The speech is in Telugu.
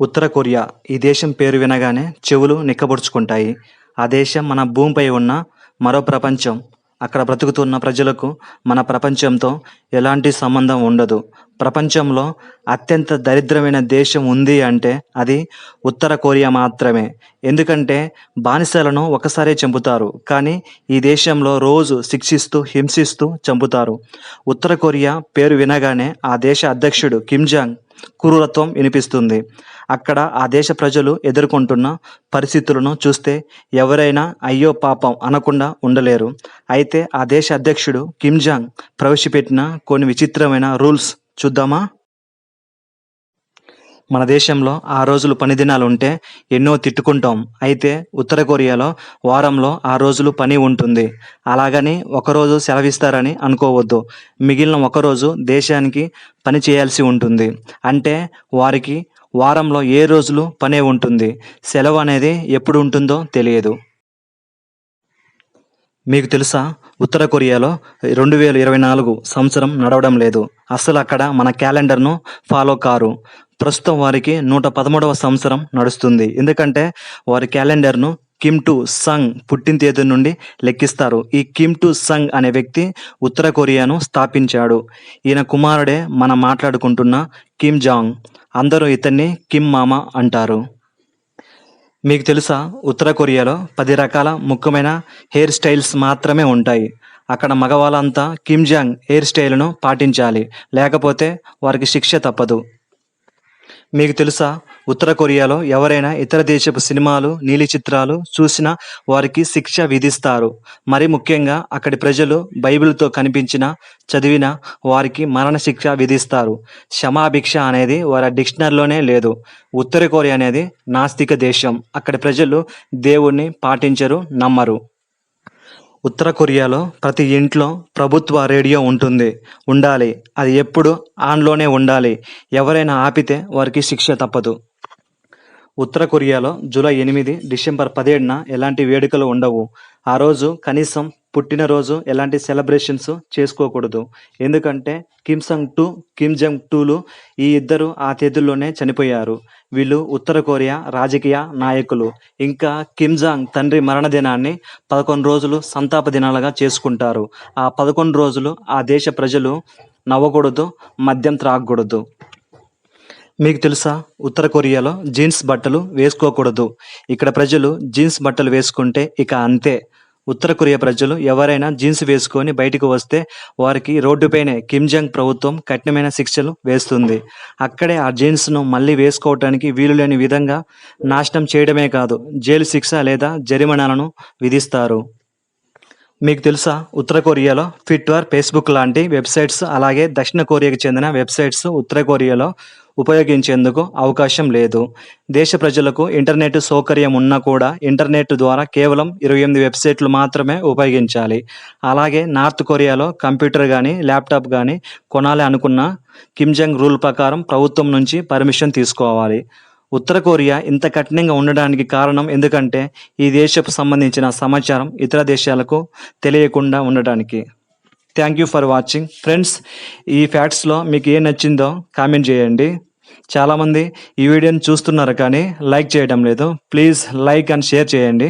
ఉత్తర కొరియా ఈ దేశం పేరు వినగానే చెవులు నిక్కబొడుచుకుంటాయి. ఆ దేశం మన భూమిపై ఉన్న మరో ప్రపంచం. అక్కడ బ్రతుకుతున్న ప్రజలకు మన ప్రపంచంతో ఎలాంటి సంబంధం ఉండదు. ప్రపంచంలో అత్యంత దరిద్రమైన దేశం ఉంది అంటే అది ఉత్తర కొరియా మాత్రమే. ఎందుకంటే బానిసలను ఒకసారే చంపుతారు. కానీ ఈ దేశంలో రోజు శిక్షిస్తూ హింసిస్తూ చంపుతారు. ఉత్తర కొరియా పేరు వినగానే ఆ దేశ అధ్యక్షుడు కిమ్ జాంగ్ క్రూరత్వం వినిపిస్తుంది. అక్కడ ఆ దేశ ప్రజలు ఎదుర్కొంటున్న పరిస్థితులను చూస్తే ఎవరైనా అయ్యో పాపం అనకుండా ఉండలేరు. అయితే ఆ దేశ అధ్యక్షుడు కిమ్ జాంగ్ ప్రవేశపెట్టిన కొన్ని విచిత్రమైన రూల్స్ చూద్దామా? మన దేశంలో ఆ రోజులు పని దినాలు ఉంటే ఎన్నో తిట్టుకుంటాం. అయితే ఉత్తర కొరియాలో వారంలో ఆ రోజులు పని ఉంటుంది. అలాగని ఒకరోజు సెలవిస్తారని అనుకోవద్దు. మిగిలిన ఒకరోజు దేశానికి పని చేయాల్సి ఉంటుంది. అంటే వారికి వారంలో ఏ రోజులు పనే ఉంటుంది. సెలవు అనేది ఎప్పుడు ఉంటుందో తెలియదు. మీకు తెలుసా? ఉత్తర కొరియాలో రెండు వేల ఇరవై నాలుగు సంవత్సరం నడవడం లేదు. అసలు అక్కడ మన క్యాలెండర్ను ఫాలో కారు. ప్రస్తుతం వారికి నూట పదమూడవ సంవత్సరం నడుస్తుంది. ఎందుకంటే వారి క్యాలెండర్ను కిమ్ టు సంగ్ పుట్టిన తేదీ నుండి లెక్కిస్తారు. ఈ కిమ్ టు సంగ్ అనే వ్యక్తి ఉత్తర కొరియాను స్థాపించాడు. ఈయన కుమారుడే మనం మాట్లాడుకుంటున్న కిమ్ జాంగ్. అందరూ ఇతన్ని కిమ్ మామ అంటారు. మీకు తెలుసా? ఉత్తర కొరియాలో పది రకాల ముఖ్యమైన హెయిర్ స్టైల్స్ మాత్రమే ఉంటాయి. అక్కడ మగవాళ్ళంతా కిమ్ జాంగ్ హెయిర్ స్టైల్ను పాటించాలి. లేకపోతే వారికి శిక్ష తప్పదు. మీకు తెలుసా? ఉత్తర కొరియాలో ఎవరైనా ఇతర దేశపు సినిమాలు నీలి చిత్రాలు చూసినా వారికి శిక్ష విధిస్తారు. మరి ముఖ్యంగా అక్కడి ప్రజలు బైబిల్తో కనిపించిన చదివిన వారికి మరణ శిక్ష విధిస్తారు. క్షమాభిక్ష అనేది వారి డిక్షనరీలోనే లేదు. ఉత్తర కొరియా అనేది నాస్తిక దేశం. అక్కడి ప్రజలు దేవుణ్ణి పాటించరు నమ్మరు. ఉత్తర కొరియాలో ప్రతి ఇంట్లో ప్రభుత్వ రేడియో ఉంటుంది. ఉండాలి. అది ఎప్పుడు ఆన్లోనే ఉండాలి. ఎవరైనా ఆపితే వారికి శిక్ష తప్పదు. ఉత్తర కొరియాలో జూలై ఎనిమిది డిసెంబర్ పదిహేడున ఎలాంటి వేడుకలు ఉండవు. ఆ రోజు కనీసం పుట్టినరోజు ఎలాంటి సెలబ్రేషన్స్ చేసుకోకూడదు. ఎందుకంటే కిమ్ సంగ్ టూ కిమ్ జంగ్ టూలు ఈ ఇద్దరు ఆ తేదీల్లోనే చనిపోయారు. వీళ్ళు ఉత్తర కొరియా రాజకీయ నాయకులు. ఇంకా కిమ్ జాంగ్ తండ్రి మరణ దినాన్ని పదకొండు రోజులు సంతాప దినాలుగా చేసుకుంటారు. ఆ పదకొండు రోజులు ఆ దేశ ప్రజలు నవ్వకూడదు మద్యం త్రాగకూడదు. మీకు తెలుసా? ఉత్తర కొరియాలో జీన్స్ బట్టలు వేసుకోకూడదు. ఇక్కడ ప్రజలు జీన్స్ బట్టలు వేసుకుంటే ఇక అంతే. ఉత్తర కొరియా ప్రజలు ఎవరైనా జీన్స్ వేసుకొని బయటకు వస్తే వారికి రోడ్డుపైనే కిమ్ జంగ్ ప్రభుత్వం కఠినమైన శిక్షలు వేస్తుంది. అక్కడే ఆ జీన్స్ను మళ్ళీ వేసుకోవటానికి వీలు లేని విధంగా నాశనం చేయడమే కాదు జైలు శిక్ష లేదా జరిమానాలను విధిస్తారు. మీకు తెలుసా? ఉత్తర కొరియాలో ట్విట్టర్ ఫేస్బుక్ లాంటి వెబ్సైట్స్ అలాగే దక్షిణ కొరియాకి చెందిన వెబ్సైట్స్ ఉత్తర కొరియాలో ఉపయోగించేందుకు అవకాశం లేదు. దేశ ప్రజలకు ఇంటర్నెట్ సౌకర్యం ఉన్నా కూడా ఇంటర్నెట్ ద్వారా కేవలం ఇరవై ఎనిమిది వెబ్సైట్లు మాత్రమే ఉపయోగించాలి. అలాగే నార్త్ కొరియాలో కంప్యూటర్ కానీ ల్యాప్టాప్ కానీ కొనాలి అనుకున్న కిమ్జంగ్ రూల్ ప్రకారం ప్రభుత్వం నుంచి పర్మిషన్ తీసుకోవాలి. ఉత్తర కొరియా ఇంత కఠినంగా ఉండడానికి కారణం ఎందుకంటే ఈ దేశపు సంబంధించిన సమాచారం ఇతర దేశాలకు తెలియకుండా ఉండడానికి thank you for watching friends ఈ ఫ్యాక్ట్స్లో మీకు ఏం నచ్చిందో కామెంట్ చేయండి. చాలామంది ఈ వీడియోని చూస్తున్నారు కానీ లైక్ చేయడం లేదు. ప్లీజ్ లైక్ అండ్ షేర్ చేయండి.